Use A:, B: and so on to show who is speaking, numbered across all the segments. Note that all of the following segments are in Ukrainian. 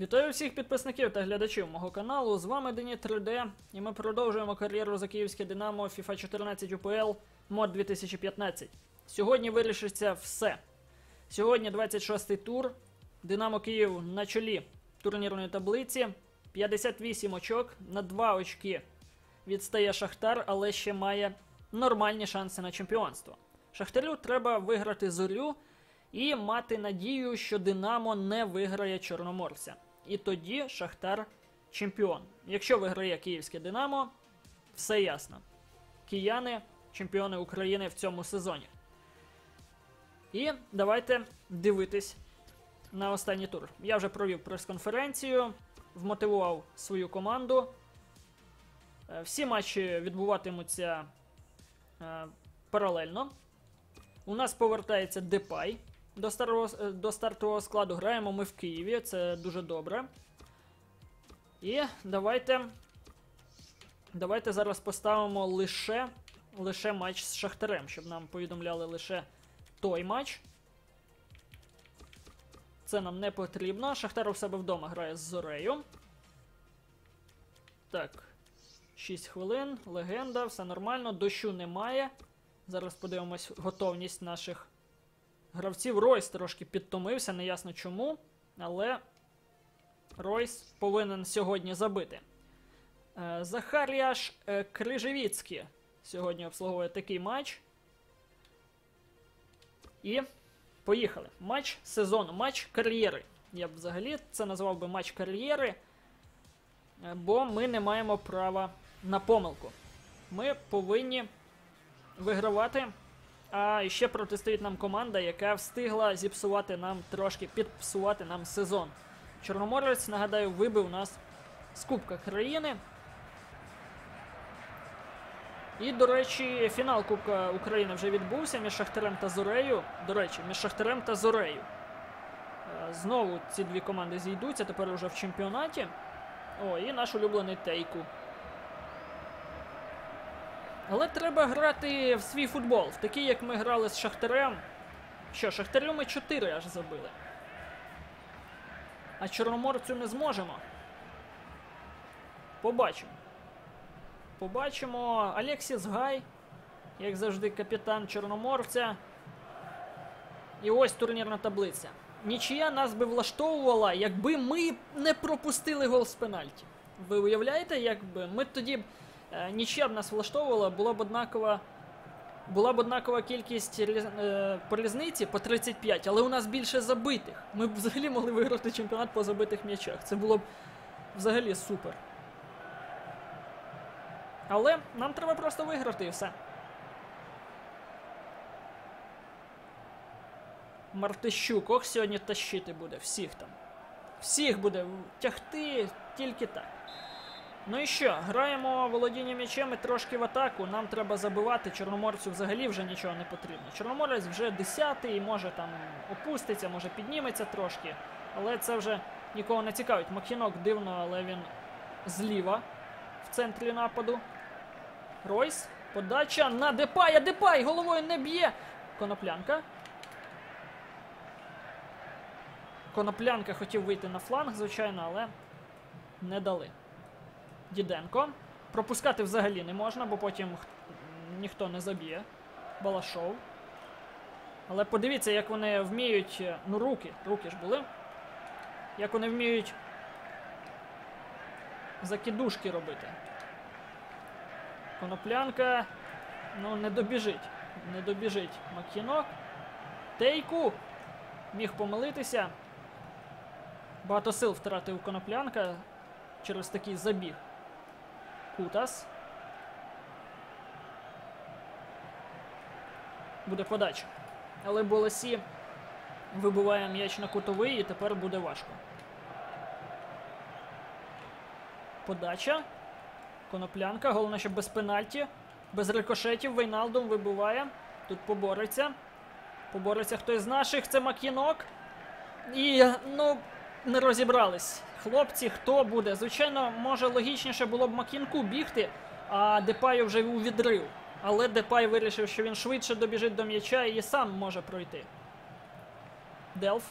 A: Вітаю всіх підписників та глядачів мого каналу. З вами Дені 3D, і ми продовжуємо кар'єру за київське Динамо FIFA 14 UPL мод 2015. Сьогодні вирішиться все. Сьогодні 26-й тур. Динамо Київ на чолі турнірної таблиці. 58 очок на 2 очки відстає Шахтар, але ще має нормальні шанси на чемпіонство. Шахтарю треба виграти зорю і мати надію, що Динамо не виграє Чорноморця. І тоді Шахтар чемпіон. Якщо виграє київське Динамо, все ясно. Кияни чемпіони України в цьому сезоні. І давайте дивитись на останній тур. Я вже провів прес-конференцію, вмотивував свою команду. Е, Всі матчі відбуватимуться е, паралельно. У нас повертається Депай до, старого, е, до стартового складу. Граємо ми в Києві, це дуже добре. І давайте. Давайте зараз поставимо лише, лише матч з Шахтарем, щоб нам повідомляли лише той матч. Це нам не потрібно. Шахтар у себе вдома грає з Зорею. Так. 6 хвилин, легенда, все нормально, дощу немає. Зараз подивимось готовність наших гравців. Ройс трошки підтомився, неясно чому. Але Ройс повинен сьогодні забити. Е, Захаріаш е, Крижевіцький сьогодні обслуговує такий матч. І поїхали. Матч сезону, матч кар'єри. Я б взагалі це назвав би матч кар'єри, е, бо ми не маємо права на помилку. Ми повинні вигравати. А ще протистоїть нам команда, яка встигла зіпсувати нам трошки, підпсувати нам сезон. Чорноморець, нагадаю, вибив нас з Кубка країни. І, до речі, фінал Кубка України вже відбувся між Шахтарем та Зорею. До речі, між Шахтарем та Зорею. Е, Знову ці дві команди зійдуться, тепер уже в чемпіонаті. О, і наш улюблений Тейку. Але треба грати в свій футбол, в такий, як ми грали з Шахтарем. Що, Шахтарю ми 4 аж забили. А Чорноморцю не зможемо. Побачимо. Побачимо. Алексіс Гай, як завжди, капітан Чорноморця. І ось турнірна таблиця. Нічия нас би влаштовувала, якби ми не пропустили гол з пенальті. Ви уявляєте, якби ми тоді Нічия б нас влаштовувала, була б однакова. Була б однакова кількість е, по різниці по 35, але у нас більше забитих. Ми б взагалі могли виграти чемпіонат по забитих м'ячах. Це було б взагалі супер. Але нам треба просто виграти і все. Мартищук, ох, сьогодні тащити буде всіх там. Всіх буде тягти тільки так. Ну і що, граємо володіння м'ячем і трошки в атаку. Нам треба забивати. Чорноморцю взагалі вже нічого не потрібно. Чорноморець вже 10-й, може там опуститься, може підніметься трошки. Але це вже нікого не цікавить. Макінок дивно, але він зліва в центрі нападу. Ройс. Подача на Депая. Депай головою не б'є. Коноплянка. Коноплянка хотів вийти на фланг, звичайно, але не дали. Діденко. Пропускати взагалі не можна, бо потім ніхто не заб'є. Балашов. Але подивіться, як вони вміють. е, Ну, руки, руки ж були. Як вони вміють закидушки робити. Коноплянка. Ну, не добіжить. Не добіжить Макінок. Тейку. Міг помилитися. Багато сил втратив коноплянка через такий забіг. Кутас. Буде подача. Але Болесі вибиває м'яч на кутовий і тепер буде важко. Подача. Коноплянка. Головне, щоб без пенальті. Без рикошетів Вейналдум вибиває. Тут побореться. Побореться хтось з наших. Це Макінок. І, ну, не розібрались. Хлопці, хто буде? Звичайно, може логічніше було б Макінку бігти, а Депаю вже у відрив. Але Депай вирішив, що він швидше добіжить до м'яча і сам може пройти. Делф.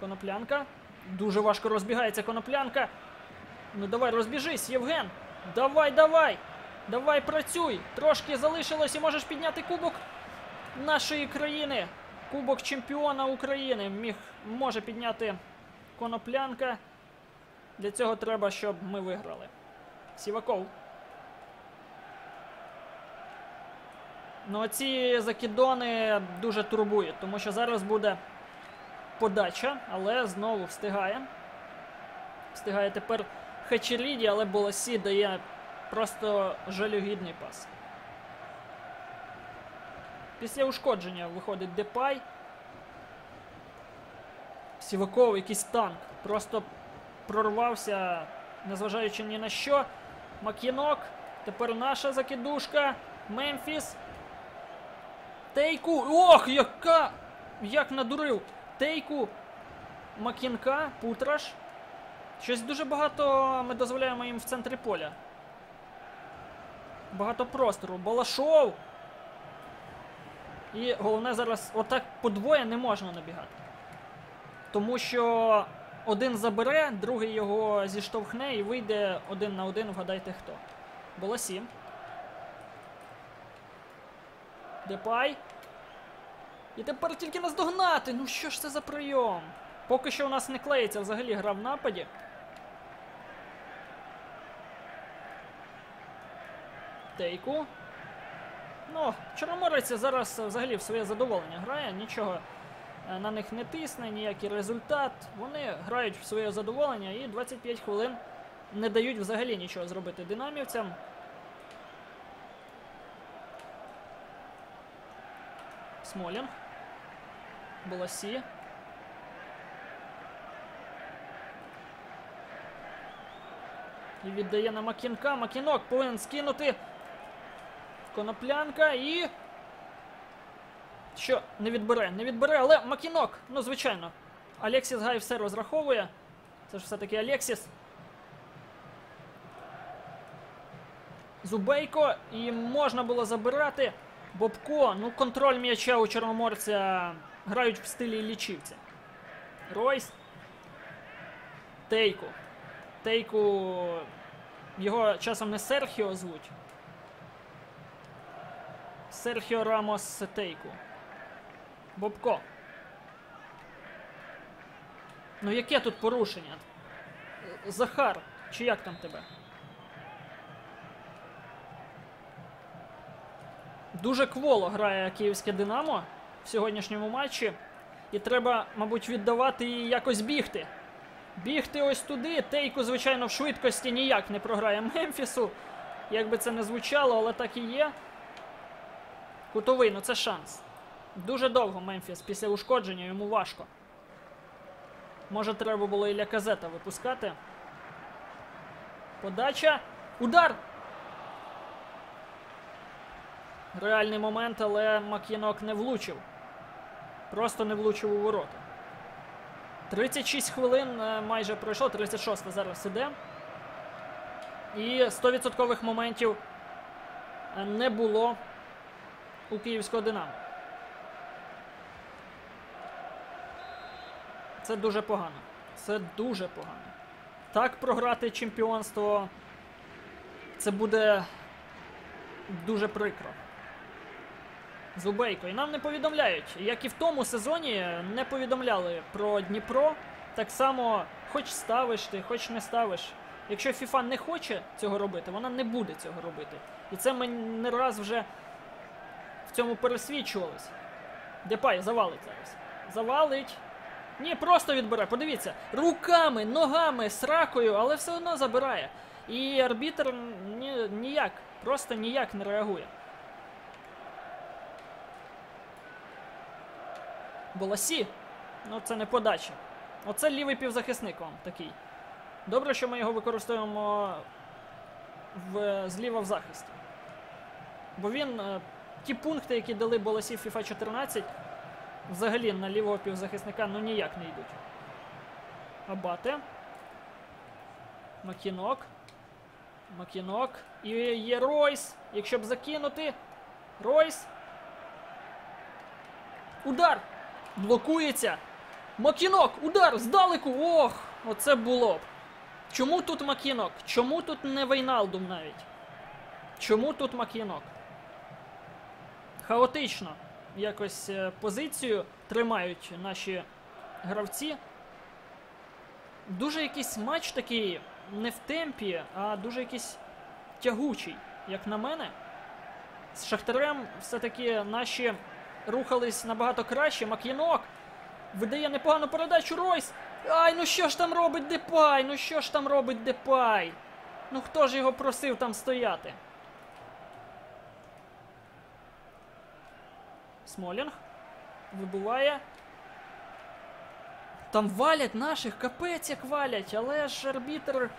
A: Коноплянка. Дуже важко розбігається коноплянка. Ну давай розбіжись, Євген. Давай, давай. Давай працюй. Трошки залишилось і можеш підняти кубок нашої країни. Кубок чемпіона України міг може підняти коноплянка. Для цього треба, щоб ми виграли. Сіваков. Ну, ці закидони дуже турбують, тому що зараз буде подача, але знову встигає. Встигає тепер Хачеріді, але Боласі дає просто жалюгідний пас. Після ушкодження виходить Депай. Сіваков, якийсь танк. Просто прорвався, незважаючи ні на що. Макінок. Тепер наша закидушка. Мемфіс. Тейку. Ох, яка! Як надурив! Тейку. Макінка, Путраш. Щось дуже багато ми дозволяємо їм в центрі поля. Багато простору. Балашов. І головне зараз отак подвоє не можна набігати. Тому що один забере, другий його зіштовхне і вийде один на один, вгадайте хто. Боласі. Депай. І тепер тільки наздогнати. Ну що ж це за прийом? Поки що у нас не клеїться взагалі гра в нападі. Тейку. Ну, Чорноморець зараз взагалі в своє задоволення грає, нічого на них не тисне, ніякий результат. Вони грають в своє задоволення і 25 хвилин не дають взагалі нічого зробити динамівцям. Смолін. Боласі. І віддає на Макінка. Макінок повинен скинути. Коноплянка і. Що, не відбере, не відбере, але Макінок, ну звичайно. Алексіс Гай все розраховує. Це ж все-таки Алексіс. Зубейко, і можна було забирати. Бобко, ну контроль м'яча у Чорноморця грають в стилі лічівця. Ройс. Тейку. Тейку. Його часом не Серхіо звуть. Серхіо Рамос Тейку. Бобко. Ну яке тут порушення? Захар, чи як там тебе? Дуже кволо грає київське Динамо в сьогоднішньому матчі. І треба, мабуть, віддавати і якось бігти. Бігти ось туди. Тейку, звичайно, в швидкості ніяк не програє Мемфісу. Як би це не звучало, але так і є. Кутовий, ну це шанс. Дуже довго Мемфіс після ушкодження йому важко. Може, треба було і Ляказета випускати. Подача. Удар! Реальний момент, але Мак'янок не влучив. Просто не влучив у ворота. 36 хвилин е, майже пройшло, 36 зараз іде. І 100% моментів е, не було у київського Динамо. Це дуже погано. Це дуже погано. Так програти чемпіонство це буде дуже прикро. Зубейко. І нам не повідомляють. Як і в тому сезоні не повідомляли про Дніпро. Так само, хоч ставиш ти, хоч не ставиш. Якщо FIFA не хоче цього робити, вона не буде цього робити. І це ми не раз вже в цьому пересвідчувалися. Депай завалить зараз. Завалить. Ні, просто відбере. Подивіться. Руками, ногами, сракою, але все одно забирає. І арбітр ні, ніяк, просто ніяк не реагує. Боласі. Ну, це не подача. Оце лівий півзахисник вам такий. Добре, що ми його використовуємо в, зліва в захисті. Бо він. е, Ті пункти, які дали Боласі в FIFA 14, взагалі на лівого півзахисника ну ніяк не йдуть. Абате. Макінок. Макінок. І є Ройс. Якщо б закинути. Ройс. Удар! Блокується. Макінок! Удар! Здалеку! Ох! Оце було б. Чому тут Макінок? Чому тут не Вейналдум навіть? Чому тут Макінок? Хаотично якось е, позицію тримають наші гравці. Дуже якийсь матч такий не в темпі, а дуже якийсь тягучий, як на мене. З Шахтарем все-таки наші рухались набагато краще. Мак'янок видає непогану передачу Ройс. Ай, ну що ж там робить Депай? Ну що ж там робить Депай? Ну хто ж його просив там стояти? Смолінг вибуває. Там валять наших, капець як валять, але ж арбітр.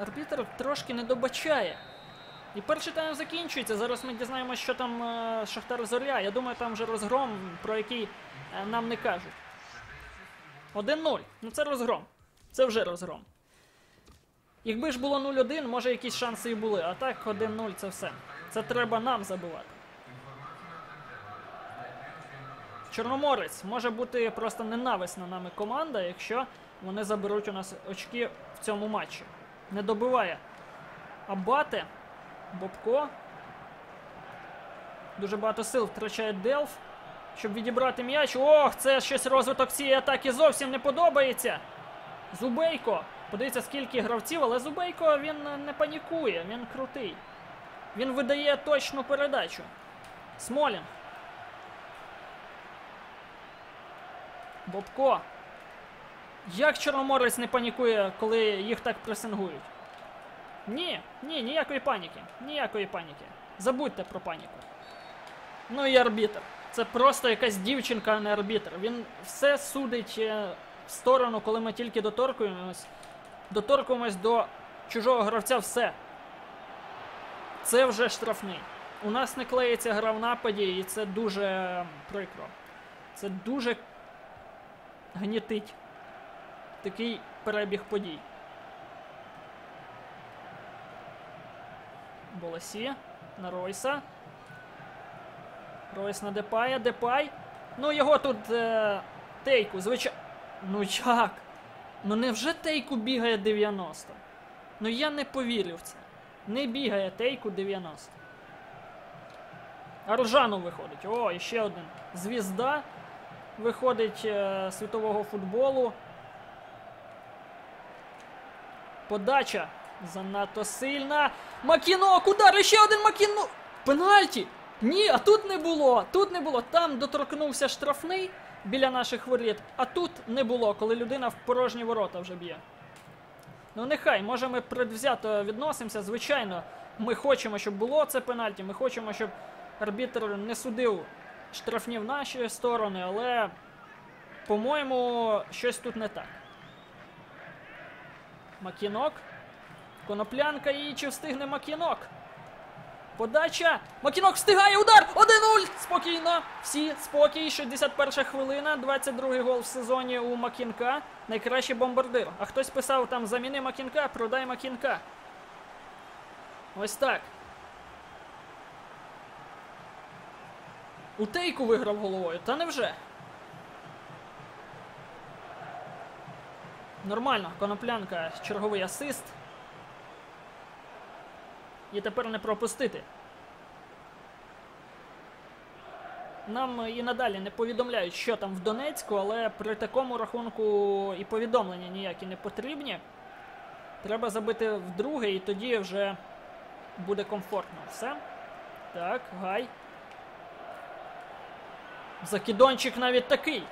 A: Арбітр трошки не добачає. І перший тайм закінчується. Зараз ми дізнаємося, що там е, Шахтар Зоря. Я думаю, там вже розгром, про який е, нам не кажуть. 1-0. Ну це розгром. Це вже розгром. Якби ж було 0-1, може якісь шанси і були. А так 1-0 це все. Це треба нам забувати. Чорноморець може бути просто ненависна нами команда, якщо вони заберуть у нас очки в цьому матчі. Не добиває Абате, Бобко. Дуже багато сил втрачає Делф, щоб відібрати м'яч. Ох, це щось розвиток цієї атаки зовсім не подобається. Зубейко. Подивіться, скільки гравців, але Зубейко він не панікує, він крутий. Він видає точну передачу. Смолін. Бобко. Як Чорноморець не панікує, коли їх так пресингують? Ні, ні, ніякої паніки. Ніякої паніки. Забудьте про паніку. Ну і арбітр. Це просто якась дівчинка, а не арбітр. Він все судить е, в сторону, коли ми тільки доторкуємось. Доторкуємось до чужого гравця, все. Це вже штрафний. У нас не клеїться гра в нападі, і це дуже прикро. Це дуже гнітить такий перебіг подій. Болесі на Ройса. Ройс на Депая. Депай. Ну, його тут е, тейку, звичайно. Ну як? Ну невже тейку бігає 90? Ну я не повірю в це. Не бігає тейку 90. Аржанов виходить. О, ще один. Звізда виходить е, світового футболу. Подача занадто сильна. Макінок, удар, ще один Макінок. Пенальті! Ні, а тут не було. Тут не було. Там доторкнувся штрафний біля наших воріт, а тут не було, коли людина в порожні ворота вже б'є. Ну нехай, може ми предвзято відносимося. Звичайно, ми хочемо, щоб було це пенальті. Ми хочемо, щоб арбітр не судив штрафні в наші сторони, але, по-моєму, щось тут не так. Макінок. Коноплянка і чи встигне Макінок? Подача. Макінок встигає. Удар! 1-0! Спокійно. Всі спокій. 61 хвилина. 22-й гол в сезоні у Макінка. Найкращий бомбардир. А хтось писав там заміни Макінка, продай Макінка. Ось так. У тейку виграв головою. Та невже? Нормально, коноплянка, черговий асист. І тепер не пропустити. Нам і надалі не повідомляють, що там в Донецьку, але при такому рахунку і повідомлення ніякі не потрібні. Треба забити вдруге, і тоді вже буде комфортно. Все. Так, гай. Закидончик навіть такий.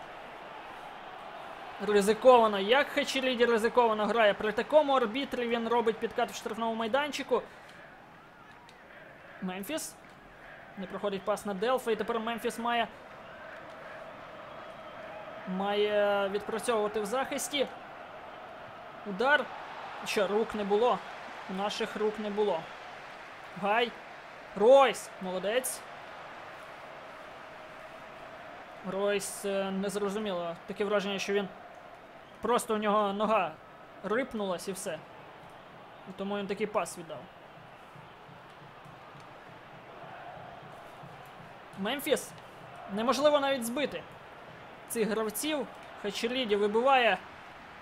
A: Ризиковано. Як Хачеліді ризиковано грає. При такому арбітрі він робить підкат в штрафному майданчику. Мемфіс. Не проходить пас на Делфа. І тепер Мемфіс має. Має відпрацьовувати в захисті. Удар. Що, рук не було. Наших рук не було. Гай. Ройс. Молодець. Ройс е, не зрозуміло. Таке враження, що він просто у нього нога рипнулась і все. І тому він такий пас віддав. Мемфіс. Неможливо навіть збити цих гравців. Хачеріді вибиває,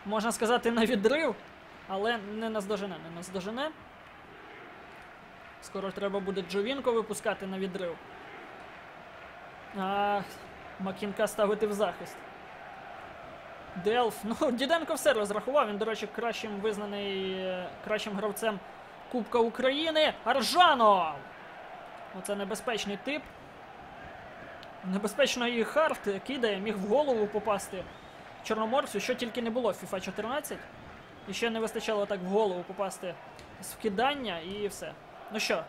A: можна сказати, на відрив, але не наздожене, не наздожене. Скоро треба буде Джовінко випускати на відрив. А Макінка ставити в захист. Делф. Ну, Діденко все розрахував. Він, до речі, кращим визнаний кращим гравцем Кубка України. Аржанов! Оце небезпечний тип. Небезпечно і Харт кидає, міг в голову попасти Чорноморцю, що тільки не було в FIFA 14. І ще не вистачало так в голову попасти з вкидання і все. Ну що,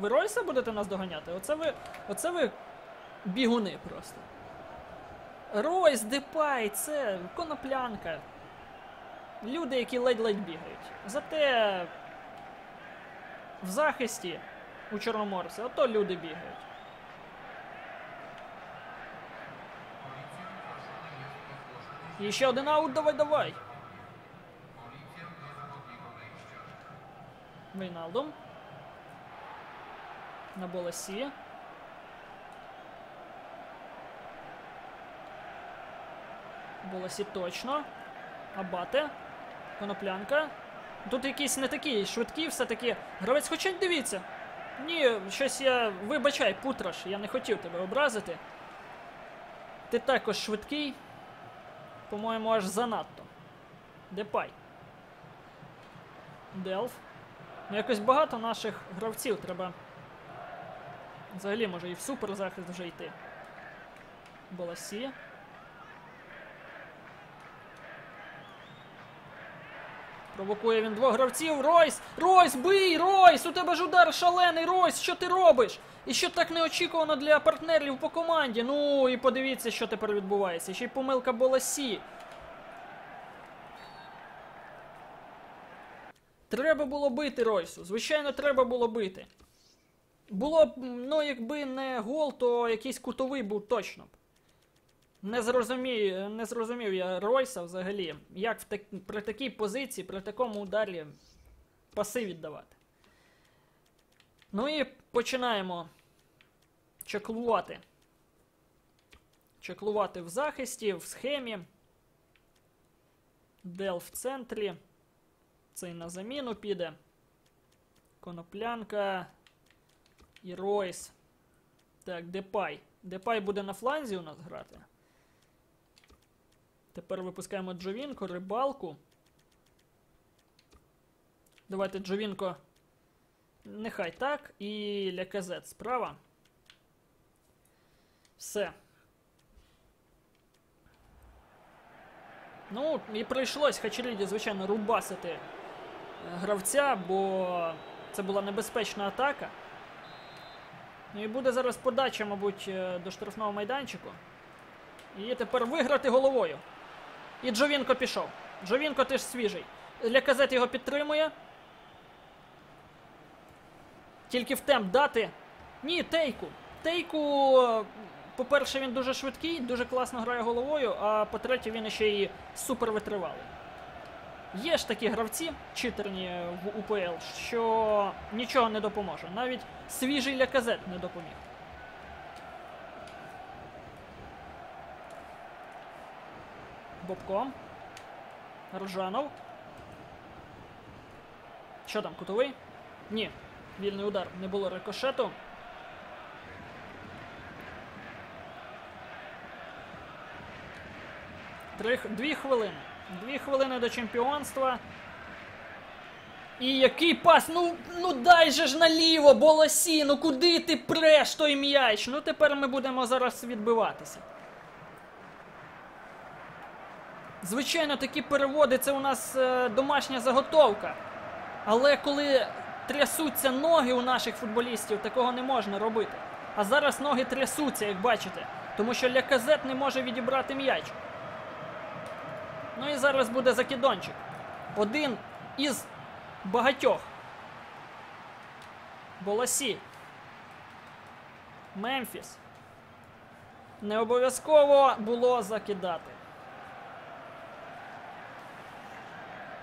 A: ви Ройса будете нас доганяти? Оце ви. Оце ви бігуни просто. Ройс, Депай, це коноплянка. Люди, які ледь-ледь бігають. Зате в захисті у Чорноморці, ото люди бігають. І ще один аут, давай, давай. Вейналдум. На Боласі. Боласі точно. Абате. Коноплянка. Тут якийсь не такий швидкий, все-таки. Гравець хоча дивіться. Ні, щось я. Вибачай, путраш, я не хотів тебе образити. Ти також швидкий. По-моєму, аж занадто. Депай. Делф. Ну, якось багато наших гравців треба. Взагалі, може і в суперзахист вже йти. Боласі. Провокує він двох гравців. Ройс! Ройс, бий! Ройс! У тебе ж удар шалений! Ройс! Що ти робиш? І що так неочікувано для партнерів по команді. Ну і подивіться, що тепер відбувається. Ще й помилка Боласі. Треба було бити Ройсу. Звичайно, треба було бити. Було б, ну, якби не гол, то якийсь кутовий був точно б. Не зрозумів, не зрозумів я Ройса взагалі, як в так, при такій позиції, при такому ударі паси віддавати. Ну і починаємо чеклувати. Чеклувати в захисті, в схемі. Дел в центрі. Цей на заміну піде. Коноплянка. І Ройс. Так, Депай. Депай буде на фланзі у нас грати. Тепер випускаємо Джовінко, рибалку. Давайте Джовінко. Нехай так. І Ляказет справа. Все. Ну, і прийшлось Хачеріді, звичайно, рубасити е, гравця, бо це була небезпечна атака. Ну і буде зараз подача, мабуть, е, до штрафного майданчику. І тепер виграти головою. І Джовінко пішов. Джовінко теж свіжий. Ляказет його підтримує. Тільки в темп дати. Ні, тейку. Тейку, е, по-перше, він дуже швидкий, дуже класно грає головою, а по-третє, він ще і супер витривалий. Є ж такі гравці, читерні в УПЛ, що нічого не допоможе. Навіть свіжий ляказет не допоміг. Бобко. Ржанов. Що там, кутовий? Ні. Вільний удар. Не було рикошету. Дві хвилини. Дві хвилини до чемпіонства. І який пас? Ну ну дай же ж наліво, Болосі, ну куди ти преш той м'яч? Ну тепер ми будемо зараз відбиватися. Звичайно, такі переводи це у нас е, домашня заготовка. Але коли трясуться ноги у наших футболістів, такого не можна робити. А зараз ноги трясуться, як бачите. Тому що Ляказет не може відібрати м'яч. Ну і зараз буде закидончик. Один із багатьох. Болосі. Мемфіс. Не обов'язково було закидати.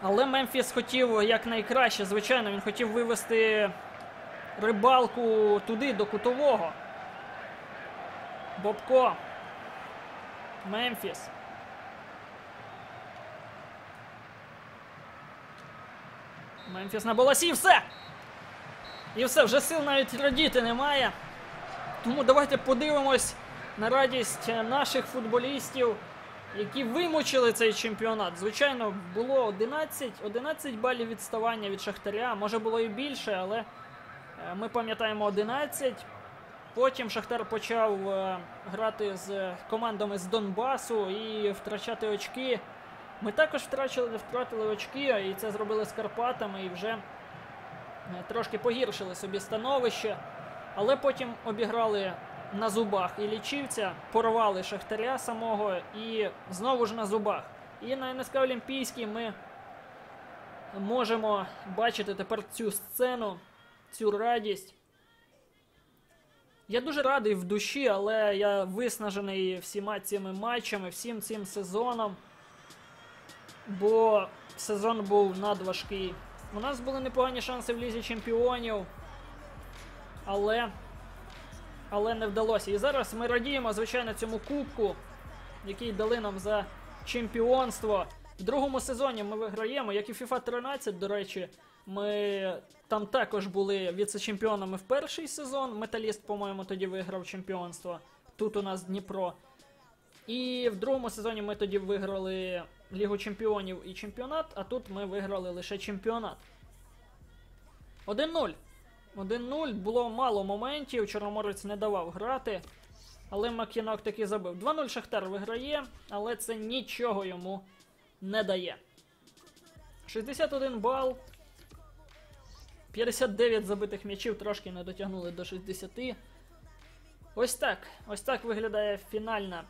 A: Але Мемфіс хотів якнайкраще, звичайно, він хотів вивести рибалку туди, до кутового. Бобко. Мемфіс. Мемфіс на болосі і все! І все, вже сил навіть радіти немає. Тому давайте подивимось на радість наших футболістів, які вимучили цей чемпіонат. Звичайно, було 11, 11 балів відставання від Шахтаря. Може було і більше, але е, ми пам'ятаємо 11. Потім Шахтар почав е, грати з командами з Донбасу і втрачати очки. Ми також втрачили, втратили очки, і це зробили з Карпатами, і вже е, трошки погіршили собі становище. Але потім обіграли на зубах і лічівця, порвали Шахтаря самого і знову ж на зубах. І на НСК Олімпійській ми можемо бачити тепер цю сцену, цю радість. Я дуже радий в душі, але я виснажений всіма цими матчами, всім цим сезоном. Бо сезон був надважкий. У нас були непогані шанси в лізі чемпіонів. Але. Але не вдалося. І зараз ми радіємо, звичайно, цьому кубку, який дали нам за чемпіонство. В другому сезоні ми виграємо, як і FIFA 13, до речі. Ми там також були віце-чемпіонами в перший сезон. Металіст, по-моєму, тоді виграв чемпіонство. Тут у нас Дніпро. І в другому сезоні ми тоді виграли Лігу Чемпіонів і чемпіонат, а тут ми виграли лише чемпіонат. 1-0. 1-0. Було мало моментів. Чорноморець не давав грати. Але Макінок таки забив. 2-0 Шахтар виграє, але це нічого йому не дає. 61 бал. 59 забитих м'ячів трошки не дотягнули до 60. Ось так. Ось так виглядає фінальна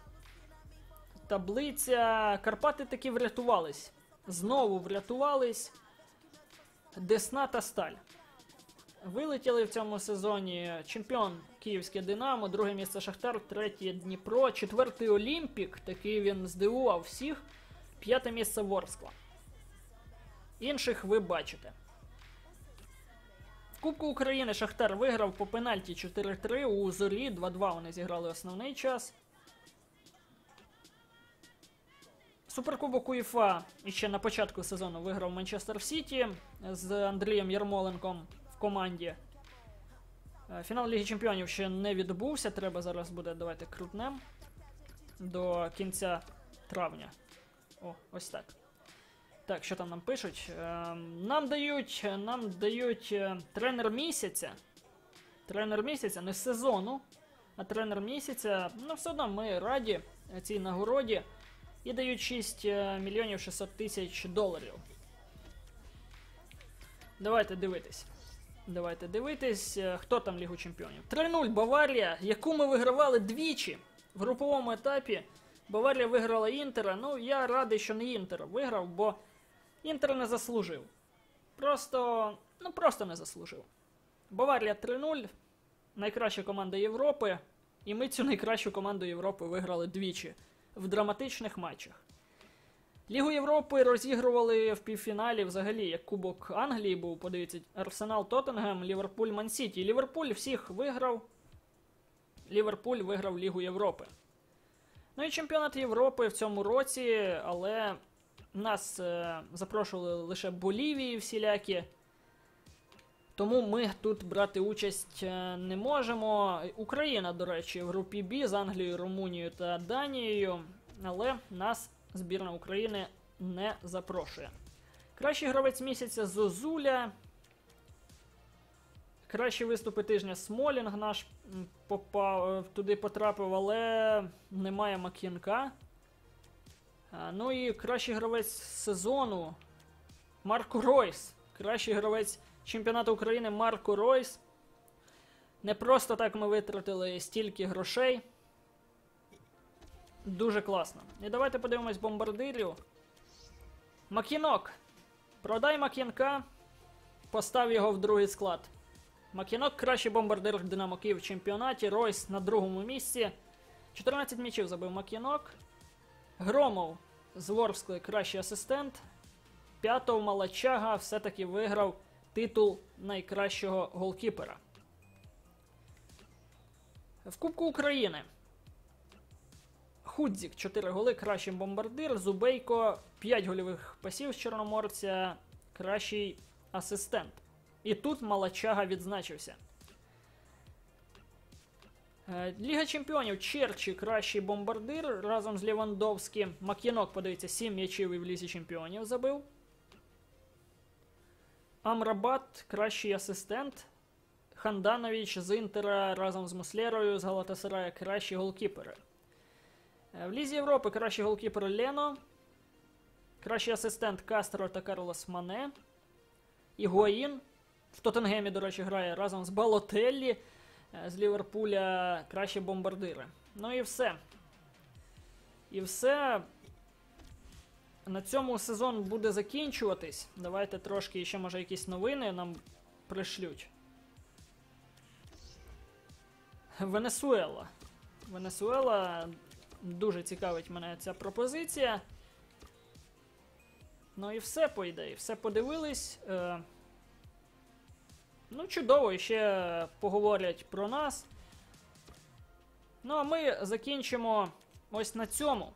A: таблиця. Карпати таки врятувались. Знову врятувались. Десна та сталь. Вилетіли в цьому сезоні чемпіон Київське Динамо, друге місце Шахтар, третє Дніпро, четвертий Олімпік. Такий він здивував всіх. П'яте місце Ворскла. Інших ви бачите. В Кубку України Шахтар виграв по пенальті 4-3 у зорі. 2-2 вони зіграли основний час. Суперкубок УЄФА іще на початку сезону виграв Манчестер Сіті з Андрієм Ярмоленком команді. Е, Фінал Ліги Чемпіонів ще не відбувся. Треба зараз буде давайте крутнем до кінця травня. О, ось так. Так, що там нам пишуть? Е, нам дають нам дають е, тренер місяця. Тренер місяця, не сезону, а тренер місяця. Ну, все одно ми раді цій нагороді. І дають 6 е, мільйонів 600 тисяч доларів. Давайте дивитись. Давайте дивитись, е, хто там Лігу Чемпіонів. 3-0 Баварія, яку ми вигравали двічі в груповому етапі. Баварія виграла Інтера. Ну, я радий, що не Інтер виграв, бо Інтер не заслужив. Просто. Ну, просто не заслужив. Баварія 3-0. Найкраща команда Європи. І ми цю найкращу команду Європи виграли двічі в драматичних матчах. Лігу Європи розігрували в півфіналі взагалі, як Кубок Англії був, подивіться, Арсенал Тоттенгем, Ліверпуль Мансіті. Ліверпуль всіх виграв. Ліверпуль виграв Лігу Європи. Ну і чемпіонат Європи в цьому році, але нас е, запрошували лише Болівії всілякі. Тому ми тут брати участь е, не можемо. Україна, до речі, в групі Б з Англією, Румунією та Данією, але нас збірна України не запрошує. Кращий гравець місяця Зозуля. Кращі виступи тижня Смолінг наш попав, е, туди потрапив, але немає Мак'янка. Ну і кращий гравець сезону Марко Ройс. Кращий гравець чемпіонату України Марко Ройс. Не просто так ми витратили стільки грошей. Дуже класно. І давайте подивимось бомбардирів. Макінок. Продай Макінка. Постав його в другий склад. Макінок кращий бомбардир Динамо Київ в чемпіонаті. Ройс на другому місці. 14 м'ячів забив Макінок. Громов з Ворскли кращий асистент. П'ятов Малачага все-таки виграв титул найкращого голкіпера. В Кубку України Худзік 4 голи, кращий бомбардир. Зубейко 5 гольових пасів з Чорноморця, кращий асистент. І тут Малачага відзначився. Е, Ліга чемпіонів Черчі кращий бомбардир разом з Лівандовським. Мак'янок, подивіться, 7 м'ячів і в лізі чемпіонів забив. Амрабат кращий асистент. Ханданович з Інтера разом з Муслерою з Галатасарая кращі голкіпери. Е, В Лізі Європи кращий голкіпер Лено. Кращий асистент Кастро та Карлос Мане. Ігуаїн в Тоттенгемі, до речі, грає разом з Балотеллі е, з Ліверпуля кращі бомбардири. Ну і все. І все. На цьому сезон буде закінчуватись. Давайте трошки ще, може, якісь новини нам пришлють. Венесуела. Венесуела. Дуже цікавить мене ця пропозиція. Ну і все, по ідеї. Все подивились. Е, ну, чудово, ще поговорять про нас. Ну, а ми закінчимо ось на цьому.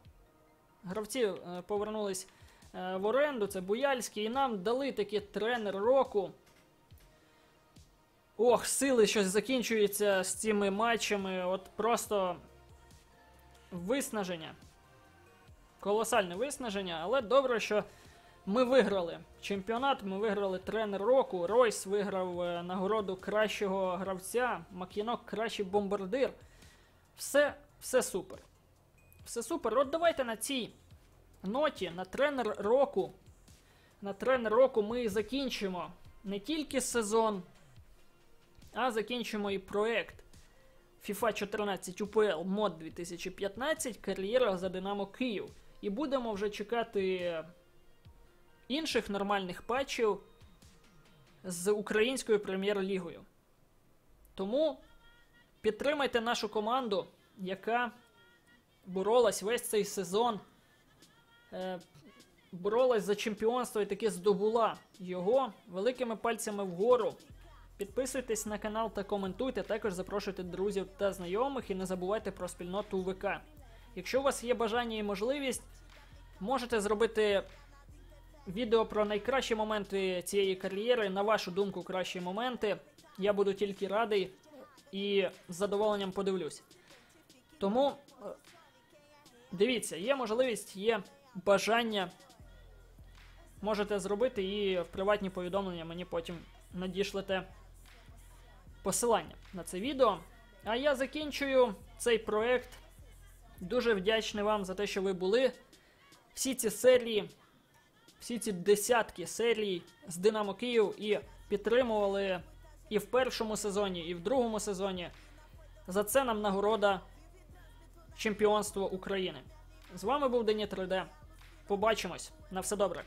A: Гравці е, повернулись е, в оренду, це Буяльський, і нам дали таки тренер року. Ох, сили щось закінчуються з цими матчами. От просто виснаження. Колосальне виснаження, але добре, що ми виграли чемпіонат, ми виграли тренер року. Ройс виграв е, нагороду кращого гравця, Мак'янок кращий бомбардир. Все, все супер. Все супер. От давайте на цій ноті, на тренер року. На тренер року ми закінчимо не тільки сезон, а закінчимо і проект FIFA 14 UPL мод 2015 кар'єра за Динамо Київ. І будемо вже чекати інших нормальних патчів з українською прем'єр-лігою. Тому підтримайте нашу команду, яка боролась весь цей сезон. Е, боролась за чемпіонство і таки здобула його великими пальцями вгору. Підписуйтесь на канал та коментуйте. Також запрошуйте друзів та знайомих і не забувайте про спільноту ВК. Якщо у вас є бажання і можливість, можете зробити відео про найкращі моменти цієї кар'єри. На вашу думку, кращі моменти. Я буду тільки радий і з задоволенням подивлюсь. Тому е, дивіться, є можливість, є бажання. Можете зробити і в приватні повідомлення мені потім надішлете посилання на це відео. А я закінчую цей проект. Дуже вдячний вам за те, що ви були. Всі ці серії, всі ці десятки серій з Динамо Київ і підтримували і в першому сезоні, і в другому сезоні. За це нам нагорода чемпіонство України. З вами був Дені 3D. Побачимось. На все добре.